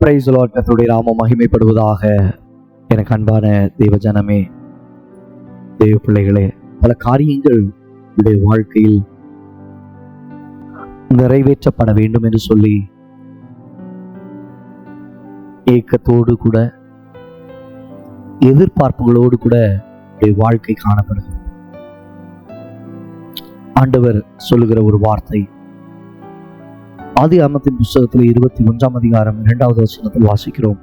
Price கர்த்தருடைய நாம மகிமைப்படுவதாக. எனக்கு அன்பான தெய்வ ஜனமே தெய்வ பிள்ளைகளே பல காரியங்கள் உடைய வாழ்க்கையில் நிறைவேற்றப்பட வேண்டும் என்று சொல்லி ஏக்கத்தோடு கூட எதிர்பார்ப்புகளோடு கூட உடைய வாழ்க்கை காணப்படுகிறது. ஆண்டவர் சொல்லுகிற ஒரு வார்த்தை ஆதி ஆமத்தின் புஸ்தகத்தில் இருபத்தி ஒன்றாம் அதிகாரம் இரண்டாவது வசனத்தில் வாசிக்கிறோம்.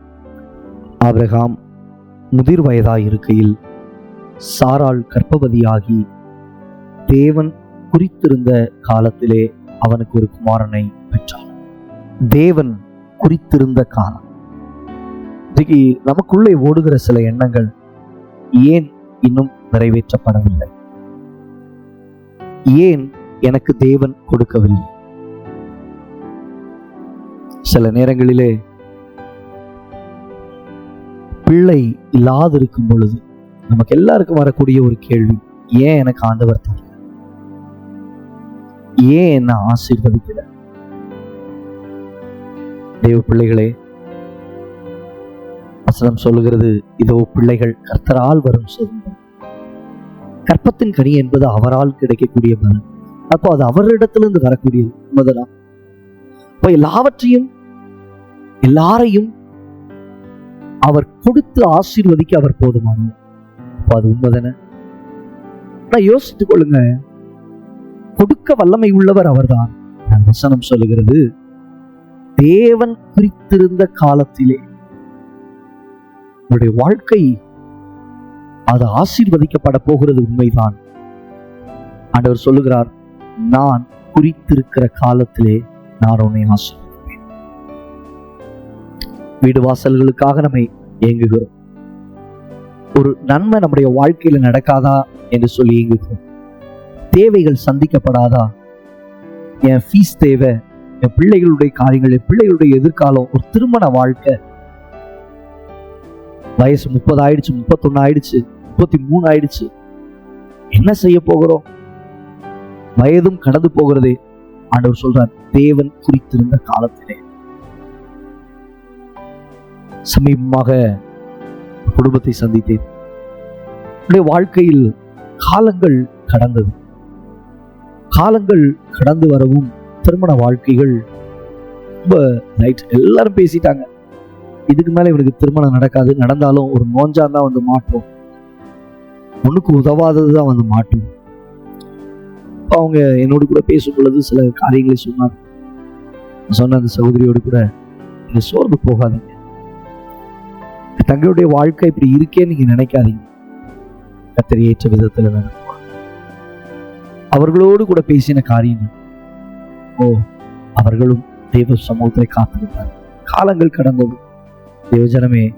ஆபிரகாம் முதிர் வயதாய் இருக்கையில் சாராள் கர்ப்பவதியாகி தேவன் குறித்திருந்த காலத்திலே அவனுக்கு ஒரு குமாரனை பெற்றான். தேவன் குறித்திருந்த காலம். இன்றைக்கு நமக்குள்ளே ஓடுகிற சில எண்ணங்கள் ஏன் இன்னும் நிறைவேற்றப்படவில்லை? ஏன் எனக்கு தேவன் கொடுக்கவில்லை? சில நேரங்களிலே பிள்ளை இல்லாதிருக்கும் பொழுது நமக்கு எல்லாருக்கும் வரக்கூடிய ஒரு கேள்வி ஏன் எனக்கு ஆண்டவர் தர ஏன் என்ன ஆசீர்வதிக்கல? தேவ பிள்ளைகளே வசனம் சொல்லுகிறது இதோ பிள்ளைகள் கர்த்தரால் வரும் சுதந்திரம் கற்பத்தின் கனி என்பது அவரால் கிடைக்கக்கூடிய பலன். அப்போ அது அவரிடத்திலிருந்து வரக்கூடியது. முதலாம். இப்போ எல்லாவற்றையும் எல்லாரையும் அவர் கொடுத்து ஆசீர்வதிக்க அவர் போதுமானவர். அப்போ அது உண்மைதானே? நான் யோசித்துக் கொள்ளுங்க. கொடுக்க வல்லமை உள்ளவர் அவர்தான். வசனம் சொல்லுகிறது தேவன் குறித்திருந்த காலத்திலே உங்களுடைய வாழ்க்கை அது ஆசீர்வதிக்கப்பட போகிறது உண்மைதான். ஆண்டவர் சொல்லுகிறார் நான் குறித்திருக்கிற காலத்திலே நான் உன்னை ஆசீர்வதிப்பேன் வீடு வாசல்களுக்காக நம்மை இயங்குகிறோம் ஒரு நன்மை நம்முடைய வாழ்க்கையில நடக்காதா என்று சொல்லி இயங்குகிறோம் தேவைகள் சந்திக்கப்படாதா? என் ஃபீஸ் தேவை என் பிள்ளைகளுடைய காரியங்கள் என் பிள்ளைகளுடைய எதிர்காலம் ஒரு திருமண வாழ்க்கை. வயசு முப்பது ஆயிடுச்சு முப்பத்தொன்னு ஆயிடுச்சு முப்பத்தி மூணு ஆயிடுச்சு என்ன செய்ய போகிறோம்? வயதும் கடந்து போகிறதே. ஆண்டவர் சொல்றார் தேவன் குறித்திருந்த காலத்திலே. சமீபமாக குடும்பத்தை சந்தித்தேன். என்னுடைய வாழ்க்கையில் காலங்கள் கடந்தது. காலங்கள் கடந்து வரவும் திருமண வாழ்க்கைகள் ரொம்ப ரைட் எல்லாரும் பேசிட்டாங்க. இதுக்கு மேல இவனுக்கு திருமணம் நடக்காது. நடந்தாலும் ஒரு நோஞ்சான் தான் வந்து மாட்டோம் ஒண்ணுக்கு உதவாதது தான் வந்து மாட்டும் அப்ப அவங்க என்னோடு கூட பேசும் பொழுது சில காரியங்களை சொன்னார் சொன்ன அந்த சகோதரியோடு கூட இந்த சோர்ந்து போகாதீங்க. தங்களுடைய வாழ்க்கை இப்படி இருக்கேன்னு நீங்க நினைக்காதீங்க. கத்தரி ஏற்ற விதத்துல அவர்களோடு கூட பேசின காரியங்கள். ஓ அவர்களும் தேவ சமூகத்தை காத்திருந்தார். காலங்கள் கடந்தது. தேவஜனமே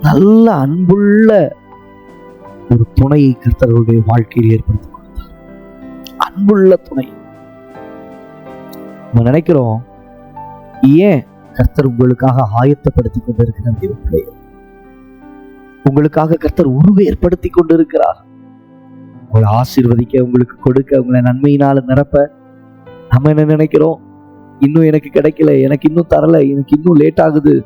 நல்ல அன்புள்ள ஒரு துணையை கர்த்தர்களுடைய வாழ்க்கையில் ஏற்படுத்தி கொடுத்தார். அன்புள்ள துணை. நம்ம நினைக்கிறோம் ஏன் கர்த்தர் உங்களுக்காக ஆயத்தப்படுத்தி கொண்டிருக்கிறார் தேவப்பிள்ளை உங்களுக்காக கர்த்தர் உருவேற்படுத்தி கொண்டிருக்கிறார். உங்களை ஆசீர்வதிக்க உங்களுக்கு கொடுக்க உங்களை நன்மையினால நிரப்ப நம்ம என்ன நினைக்கிறோம்? இன்னும் எனக்கு கிடைக்கல எனக்கு இன்னும் தரல எனக்கு இன்னும் லேட் ஆகுது.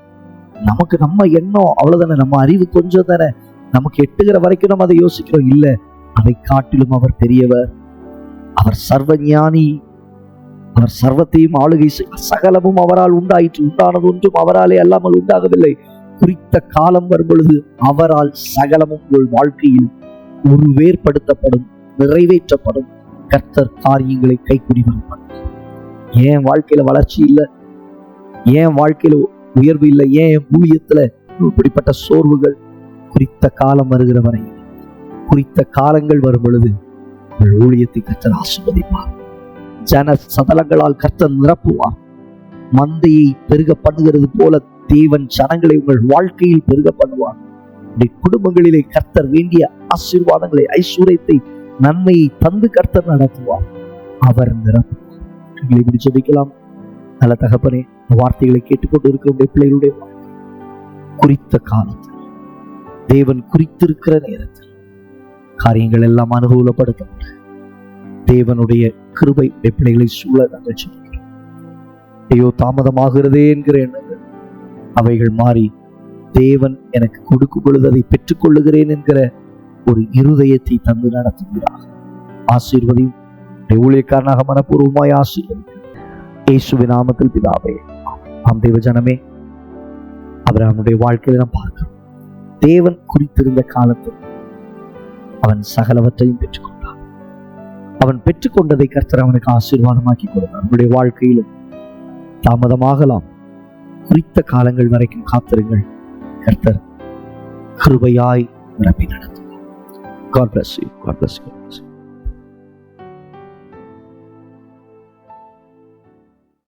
நமக்கு நம்ம எண்ணம் அவ்வளவுதானே? நம்ம அறிவு கொஞ்சம் தானே? நமக்கு எட்டுகிற வரைக்கும் நம்ம அதை யோசிக்கிறோம். இல்ல அதை காட்டிலும் அவர் பெரியவர். அவர் சர்வஞானி அவர் சர்வத்தையும் ஆளுகை சகலமும் அவரால் உண்டாயிற்று. உண்டானது ஒன்றும் அவராலே அல்லாமல் உண்டாகவில்லை. குறித்த காலம் வரும் பொழுது அவரால் சகலமும் உங்கள் வாழ்க்கையில் உருவேற்படுத்தப்படும் நிறைவேற்றப்படும். கர்த்தர் காரியங்களை கைக்குடி வருவார் ஏன் வாழ்க்கையில வளர்ச்சி இல்லை? ஏன் வாழ்க்கையில உயர்வு இல்லை? ஏன் என் ஊழியத்துல இப்படிப்பட்ட சோர்வுகள்? குறித்த காலம் வருகிற வரை குறித்த காலங்கள் வரும் பொழுது உங்கள் ஊழியத்தை கர்த்தர் ஆசிர்வதிப்பார். ஜன சதலங்களால் கர்த்தர் நிரப்புவார். மந்தையை பெருக பண்ணுகிறது போல தேவன் ஜனங்களை உங்கள் வாழ்க்கையில் பெருக பண்ணுவார் குடும்பங்களிலே கர்த்தர் வேண்டிய ஆசீர்வாதங்களை ஐஸ்வர்யத்தை நன்மையை தந்து கர்த்தர் நடத்துவார். அவர் நிரப்புவார். ஜபிக்கலாம். நல்ல தகப்பனே வார்த்தைகளை கேட்டுக்கொண்டு இருக்கிற பிள்ளைகளுடைய குறித்த காலத்தில் தேவன் குறித்திருக்கிற நேரத்தில் காரியங்கள் எல்லாம் அனுகூலப்படுத்தப்பட தேவனுடைய கிருபை உடைய சூழ நாங்கள் ஐயோ தாமதமாகிறதே என்கிற எண்ணங்கள். அவைகள் மாறி தேவன் எனக்கு கொடுக்கும் பொழுது அதை பெற்றுக்கொள்ளுகிறேன் என்கிற ஒரு இருதயத்தை தந்து நடத்துகிறார். ஆசீர்வதியும் ஊழியக்காரனாக மனப்பூர்வமாய் ஆசீர்வதி இயேசுவின் நாமத்தில் பிதாவே ஆம் தேவ ஜனமே அவர் அவனுடைய வாழ்க்கையில நாம் பார்க்கிறோம். தேவன் குறித்திருந்த காலத்தில் அவன் சகலவற்றையும் பெற்றுக்கொண்டான். அவன் பெற்றுக்கொண்டதை கர்த்தர் அவனுக்கு ஆசீர்வாதமாக்கி கொடுத்தார் அவனுடைய வாழ்க்கையிலும் தாமதமாகலாம் குறித்த காலங்கள் வரைக்கும் காத்திருங்கள் கர்த்தர் கிருபையாய் நிரப்பி நடத்துவார் God bless you. God bless you.